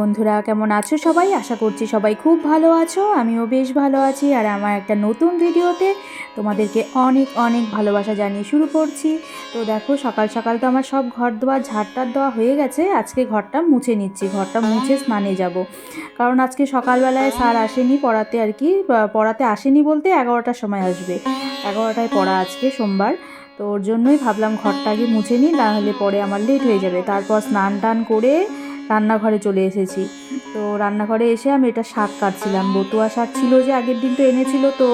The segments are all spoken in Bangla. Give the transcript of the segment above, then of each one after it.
বন্ধুরা, কেমন আছো সবাই? আশা করছি সবাই খুব ভালো আছো। আমিও বেশ ভালো আছি আর আমার একটা নতুন ভিডিওতে তোমাদেরকে অনেক অনেক ভালোবাসা জানিয়ে শুরু করছি। তো দেখো, সকাল সকাল তো আমার সব ঘর দেওয়া ঝাড়টার দেওয়া হয়ে গেছে। আজকে ঘরটা মুছে নিচ্ছি, ঘরটা মুছে স্নানে যাব। কারণ আজকে সকালবেলায় স্যার আসেনি, পড়াতে আর কি পড়াতে আসেনি বলতে এগারোটার সময় আসবে। এগারোটায় পড়া আজকে সোমবার। তো ওর জন্যই ভাবলাম ঘরটা আগে মুছে নিই নাহলে পরে আমার লেট হয়ে যাবে। তারপর স্নান টান করে রান্নাঘরে চলে এসেছি। তো রান্নাঘরে এসে আমি এটা শাক কাটছিলাম। বতুয়া শাক ছিল যে আগের দিন তো এনেছিল, তো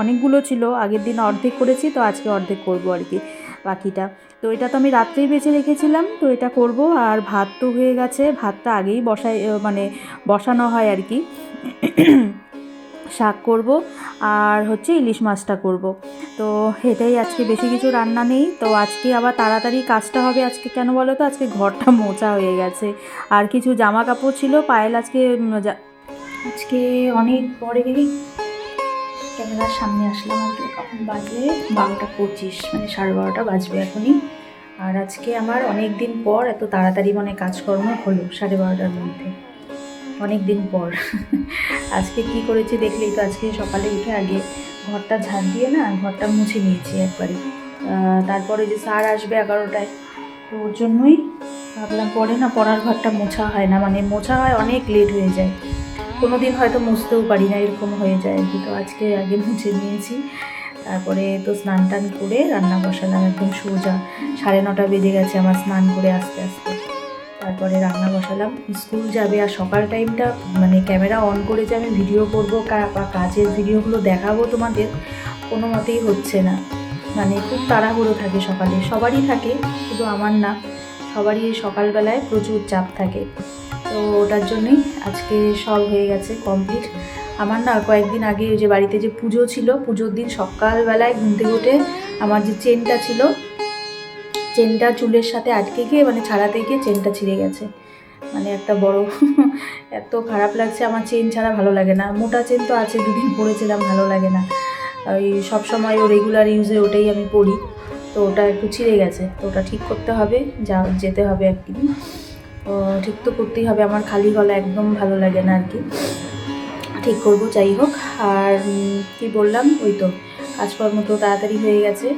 অনেকগুলো ছিল। আগের দিন অর্ধেক করেছি, তো আজকে অর্ধেক করব আর কি বাকিটা। তো এটা তো আমি রাত্রেই বেছে রেখেছিলাম, তো এটা করব। আর ভাত তো হয়ে গেছে, ভাতটা আগেই বসাই মানে বসানো হয় আর কি। শাক করব, আর হচ্ছে ইলিশ মাছটা করব। তো এটাই আজকে বেশি কিছু রান্না নেই। তো আজকে আবার তাড়াতাড়ি কাজটা হবে আজকে। কেন বলো তো? আজকে ঘরটা মোচা হয়ে গেছে। আর কিছু জামা কাপড় ছিল, পায়েল আজকে আজকে অনেক পরে ক্যামেরার সামনে আসলাম আর কখন বাজে বারোটা পঁচিশ মানে সাড়ে বারোটা বাজবে এখনই। আর আজকে আমার অনেক দিন পর এত তাড়াতাড়ি মানে কাজকর্ম হলো সাড়ে বারোটার মধ্যে। অনেক দিন পর। আজকে কি করেছি দেখলেই তো, আজকে সকালে উঠে আগে ঘরটা ঝাড় দিয়ে না ঘরটা মুছে নিয়েছি একবারে। তারপরে যে স্যার আসবে এগারোটায়, তো ওর জন্যই ভাবলাম পরে না পড়ার ঘরটা মোছা হয় না মানে মোছা হয় অনেক লেট হয়ে যায়। কোনো দিন হয়তো মুছতেও পারি না, এরকম হয়ে যায় আর কি। তো আজকে আগে মুছে নিয়েছি, তারপরে তো স্নান টান করে রান্না বসালাম, একদম সোজা। সাড়ে নটা বেজে গেছে আমার স্নান করে আস্তে আস্তে। তারপরে রান্না বসালাম। স্কুল যাবে আর সকাল টাইমটা মানে ক্যামেরা অন করে যে আমি ভিডিও করব বা কাজের ভিডিওগুলো দেখাবো তোমাদের, কোনো মতেই হচ্ছে না। মানে খুব তাড়াহুড়ো থাকে সকালে। সবারই থাকে, শুধু আমার না। সবারই সকালবেলায় প্রচুর চাপ থাকে। তো ওটার জন্যই আজকে সব হয়ে গেছে কমপ্লিট আমার না কয়েকদিন আগে ওই যে বাড়িতে যে পুজো ছিল, পুজোর দিন সকালবেলায় ঘুম থেকে উঠে আমার যে চেনটা ছিল চেনটা চুলের সাথে আটকে গিয়ে মানে ছাড়াতে গিয়ে চেনটা ছিঁড়ে গেছে। মানে একটা বড় এত খারাপ লাগছে, আমার চেন ছাড়া ভালো লাগে না। মোটা চেন তো আছে, দুদিন পরেছিলাম, ভালো লাগে না। ওই সব সময় ও রেগুলার ইউজে ওটাই আমি পরি। তো ওটা একটু ছিঁড়ে গেছে, তো ওটা ঠিক করতে হবে, যা যেতে হবে একদিন তো ঠিক তো করতেই হবে, আমার খালি গলা একদম ভালো লাগে না আর কি। ঠিক করব, যাই হোক। আর কি বললাম? ওই তো, কাজকর্ম তো তাড়াতাড়ি হয়ে গেছে।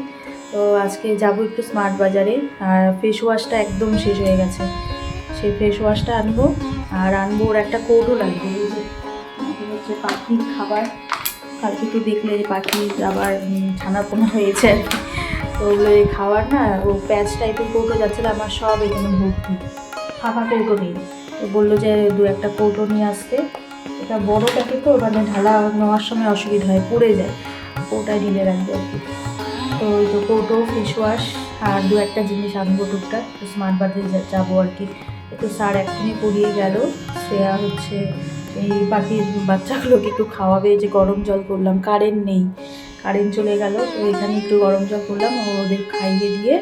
তো আজকে যাব একটু স্মার্ট বাজারে। আর ফেস ওয়াশটা একদম শেষ হয়ে গেছে। সেই ফেস ওয়াশটা আনব, আর আনব ওর একটা কোটও লাগবে হচ্ছে পাখির খাবার। কালকে তো দেখলে যে পাখি আবার ছানাপোনা হয়েছে তো ওগুলো খাবার না, ও প্যাচ টাইপের কৌটো যাচ্ছিল আমার সব এখানে ভর্তি। ফাঁকা কৌটো নেই তো বলল যে দু একটা কৌটো নিয়ে আসতে। এটা বড় প্যাকেট তো মানে ঢালা নেওয়ার সময় অসুবিধা হয়, পড়ে যায়। ওটাই ঢেলে রাখবে আর কি। তো ওই তো কৌটো ফেস ওয়াশ আর দু একটা জিনিস আনব টুকটাক, তো স্মার্ট বাজারে যাব আর কি। একটু স্যার এক্ষুনি পড়িয়ে গেল শ্রেয়া হচ্ছে এই পাখির বাচ্চাগুলোকে একটু খাওয়াবে যে গরম জল করলাম কারেন্ট নেই কারেন্ট চলে গেল, তো এখানে একটু গরম জল করলাম ও ওদের খাইয়ে দিয়ে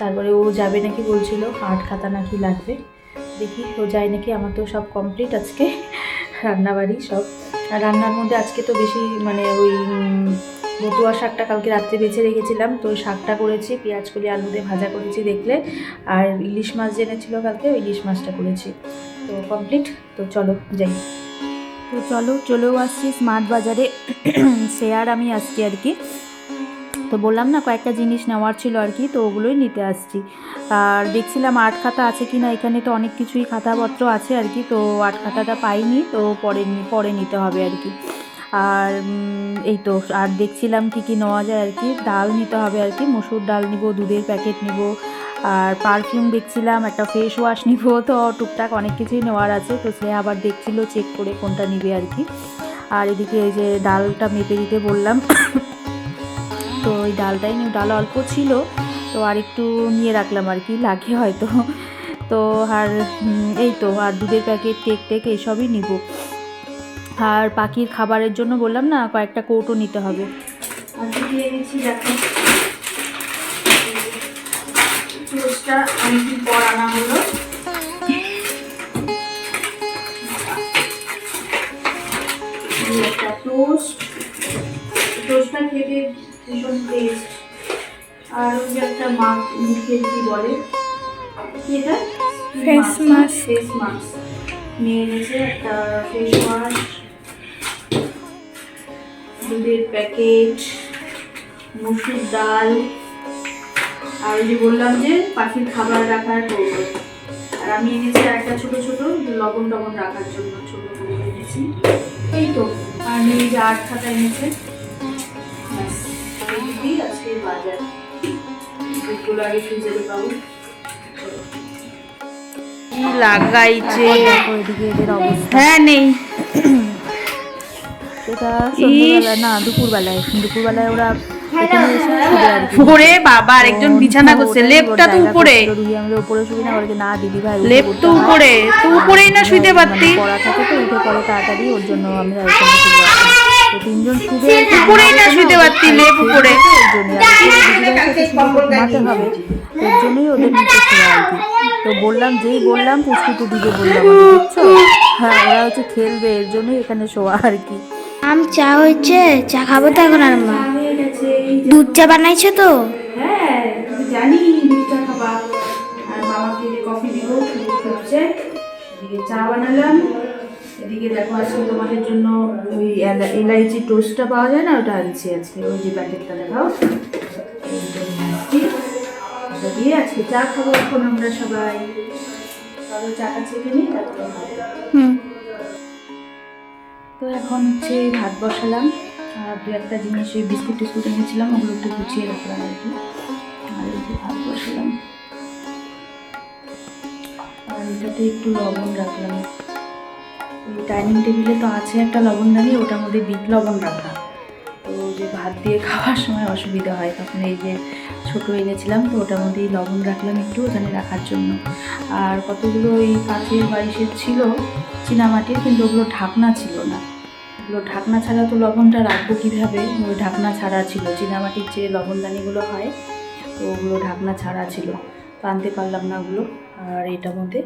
তারপরে ও যাবে নাকি বলছিল আট খাতা নাকি লাগবে, দেখি, ও যায় নাকি আমার তো সব কমপ্লিট আজকে, রান্নাবাড়ি সব। আর রান্নার মধ্যে আজকে তো বেশি মানে ওই উম, বতুয়া শাকটা কালকে রাত্রে বেছে রেখেছিলাম। তো শাকটা করেছি পেঁয়াজ কলি আলু দিয়ে ভাজা করেছি দেখলে। আর ইলিশ মাছ জেনেছিল কালকে ওই ইলিশ মাছটা করেছি। তো কমপ্লিট তো চলো যাই। তো চলো চলেও আসছি স্মার্ট বাজারে। আর আমি আসছি আর কি। তো বললাম না কয়েকটা জিনিস নেওয়ার ছিল আর কি তো ওগুলোই নিতে আসছি। আর দেখছিলাম আট খাতা আছে কি না এখানে তো অনেক কিছুই খাতাপত্র আছে আর কি তো আট খাতাটা পাইনি তো পরে পরে নিতে হবে আর কি। আর এই তো, আর দেখছিলাম কি কি নেওয়া যায় আর কি। ডাল নিতে হবে আর কি, মসুর ডাল নিব, দুধের প্যাকেট নিব, আর পারফিউম দেখছিলাম, একটা ফেস ওয়াশ নিব, তো টুকটাক অনেক কিছুই নেওয়ার আছে, তো সে আবার দেখছিল চেক করে কোনটা নিবে আর কি। আর এদিকে এই যে ডালটা মেপে দিতে বললাম, তো ওই ডালটাই নিয়ে, ডাল অল্প ছিল, তো আর একটু নিয়ে রাখলাম আর কি, লাগে হয়তো। তো আর এই তো, আর দুধের প্যাকেট, কেক টেক এইসবই নিব। আর পাখির খাবারের জন্য বললাম না কয়েকটা কৌটো নিতে হবে। আর টোস্টটা একটা টোস্ট টোস্টটা খেতে ভীষণ টেস্ট আর ওই যে একটা মাছ মুখের কি বলে? কি এটা? Face mask. ফেস মাস্ক নিয়ে এনেছে একটা ফেস ওয়াশ দুধের প্যাকেট মসুর ডাল আর ওই যে বললাম যে পাখির খাবার রাখার কৌটো আর আমি এনেছি একটা ছোট ছোট লবণ টবণ রাখার জন্য ছোট করে এনেছি। এই তো আর এই যে আট খাতা এনেছে। দিয়েই আজকে বাজার। দুধগুলো আগে ফ্রিজে পাবো কি লাগাইছে। দেখো এদিকে এদের অবস্থা। হ্যাঁ নেই। সেটা সন্ধ্যেবেলায় না দুপুরবেলায় দুপুরবেলায় ওরা বাবা আরেকজন বিছানা করছে লেপটা তো উপরে। উপরে না। বলে না দিদি ভাই লেপ তো উপরে তুই উপরেই না শুইতে পারতি। পড়া থাকে তো উঠে পড়ে তাড়াতাড়ি ওর জন্য আমরা। তো তিনজন শুবে উপরেই না শুইতে পারতি লেপ উপরে। ওর জন্য ঘুমাতে হবে। ওর জন্যই ওদের নিচে শুয়ে আর কি। তো বললাম যেই বললাম পুষ্পিতে দিকে বললাম বুঝছ? হ্যাঁ ওরা হচ্ছে খেলবে এর জন্যই এখানে শোয়া আর কি। আম চা হয়েছে চা খাব তো এখন আর মা। দুধ চা বানাইছো তো? হ্যাঁ জানি দুধটা খাবা। আর মামাকে কফি দিব দুধ এদিকে চা বানালাম। এদিকে দেখো আজকে তোমাদের জন্য ওই এলা- এলাইচি টোস্টটা পাওয়া যায় না? ওটা আনছি আজকে। ওই যে প্যাকেটটা দেখাও। ওটা দিয়ে আজকে চা খাব এখন আমরা সবাই। চলো চাটা ছেঁকে নিই তারপরে হুম। তো এখন হচ্ছে ভাত বসালাম, আর দু একটা জিনিস ওই বিস্কুট টিস্কুট এনেছিলাম, ওগুলো একটু গুছিয়ে রাখলাম আর কি। আর এই যে ভাত বসালাম। আর এটাতে একটু লবণ রাখলাম। ওই ডাইনিং টেবিলে তো আছে একটা লবণ লবণদানি ওটার মধ্যে বিট লবণ রাখা। তো যে ভাত দিয়ে খাওয়ার সময় অসুবিধা হয়, তখন এই যে ছোটো এনেছিলাম তো ওটার মধ্যে লবণ রাখলাম একটু ওখানে রাখার জন্য। আর কতগুলো ওই কাঠের বালিশের ছিল চীনামাটির কিন্তু ওগুলো ঢাকনা ছিল না। ওগুলো ঢাকনা ছাড়া তো লবণটা রাখব কীভাবে? ওই ঢাকনা ছাড়া ছিল, চীনামাটির যে লবণদানিগুলো হয়, তো ওগুলো ঢাকনা ছাড়া ছিল। তো আনতে পারলাম না ওগুলো। আর এটার মধ্যে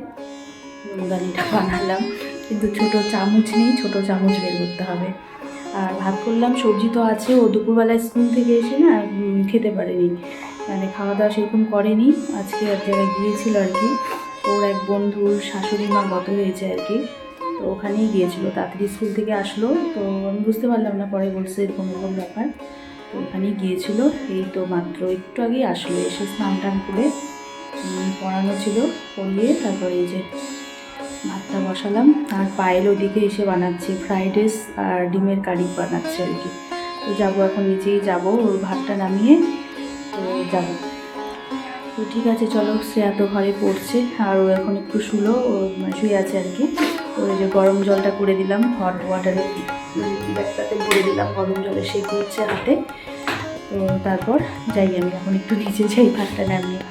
লবণদানিটা বানালাম। কিন্তু ছোট চামচ নেই, ছোট চামচ বের করতে হবে। আর ভাত করলাম, সবজি তো আছে, ও দুপুরবেলায় স্কুল থেকে এসে না খেতে পারেনি। মানে খাওয়া দাওয়া সেরকম করেনি। আজকে এক জায়গায় গিয়েছিল আর কি। ওর এক বন্ধুর শাশুড়ি মা গত হয়েছে আর কি। তো ওখানেই গিয়েছিল। তাড়াতাড়ি স্কুল থেকে আসলো। তো আমি বুঝতে পারলাম না পরে বলছে এরকম এরকম ব্যাপার। তো ওখানেই গিয়েছিল। এই তো মাত্র একটু আগেই আসলো। এসে স্নান টান করে পড়ানো ছিল পড়িয়ে তারপরে এই যে ভাতটা বসালাম। আর পায়েল ওদিকে এসে বানাচ্ছে ফ্রাইড রাইস আর ডিমের কারি বানাচ্ছে আর কি। তো যাব এখন, নিজেই যাব। ওর ভাতটা নামিয়ে তো যাব। তো ঠিক আছে চলো শ্রেয়া তো ঘরে পড়ছে আর ও এখন একটু শুলো ও মানে শুয়ে আছে আর কি। তো ওই যে গরম জলটা করে দিলাম হট ওয়াটারে ব্যাগটাতে ভরে দিলাম গরম জলে সে করছে হাতে। তো তারপর যাই আমি এখন একটু নিচে যাই ভাতটা নামিয়ে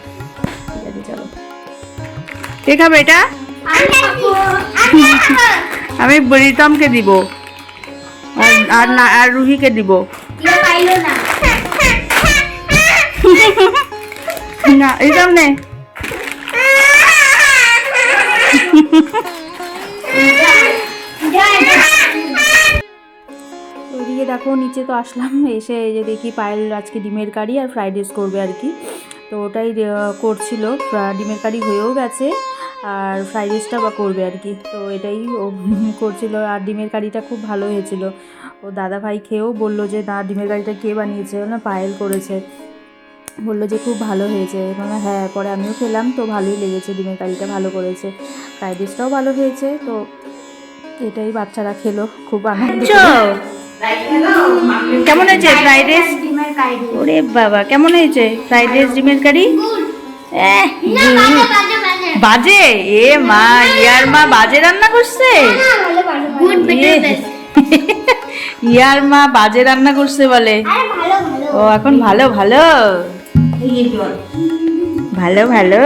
ঠিক আছে চলো। কে খাবে এটা? আমি বরিতমকে দিব। আর আর না আর রুহিকে দিব। না। এই সামনে ওইদিকে দেখো, নিচে তো আসলাম, এসে এই যে দেখি পায়েল আজকে ডিমের কারি আর ফ্রাইড রাইস করবে আর কি। তো ওটাই করছিল ডিমের কারি হয়েও গেছে, আর ফ্রাইড রাইসটা বা করবে আর কি। তো এটাই ও করছিল, আর ডিমের কারিটা খুব ভালো হয়েছিল। ও দাদা ভাই খেয়েও বলল যে, না, ডিমের কারিটা কে বানিয়েছে? না, পায়েল করেছে। বলল যে খুব ভালো হয়েছে। মানে হ্যাঁ পরে আমিও খেলাম। তো ভালোই লেগেছে। ডিমের কারিটা ভালো করেছে। ফ্রাইড রাইসটাও ভালো হয়েছে। তো এটাই বাচ্চারা খেলো। খুব আনন্দ কেমন হয়েছে ফ্রাইড রাইস ওরে বাবা কেমন হয়েছে? ফ্রাইড রাইস ডিমের কারি? বাজে এ মা ইয়ার মা বাজে রান্না করছে? ইয়ার মা বাজে রান্না করছে বলে। ও এখন ভালো ভালো। ভালো ভালো।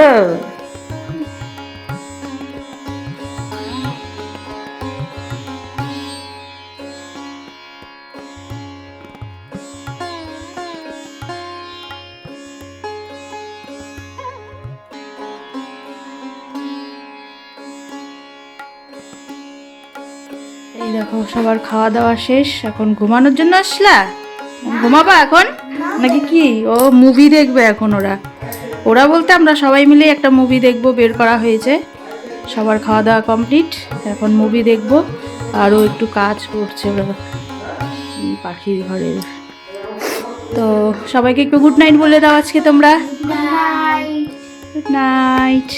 এই দেখো সবার খাওয়া দাওয়া শেষ। এখন ঘুমানোর জন্য আসলা? ঘুমাবা এখন? নাকি কি? ও মুভি দেখবে এখন ওরা। ওরা বলতে আমরা সবাই মিলে একটা মুভি দেখব বের করা হয়েছে। সবার খাওয়া দাওয়া কমপ্লিট এখন মুভি দেখব। আরও একটু কাজ করছে ওরা। পাখির ঘরের তো সবাইকে একটু গুড নাইট বলে দাও আজকে তোমরা। Good night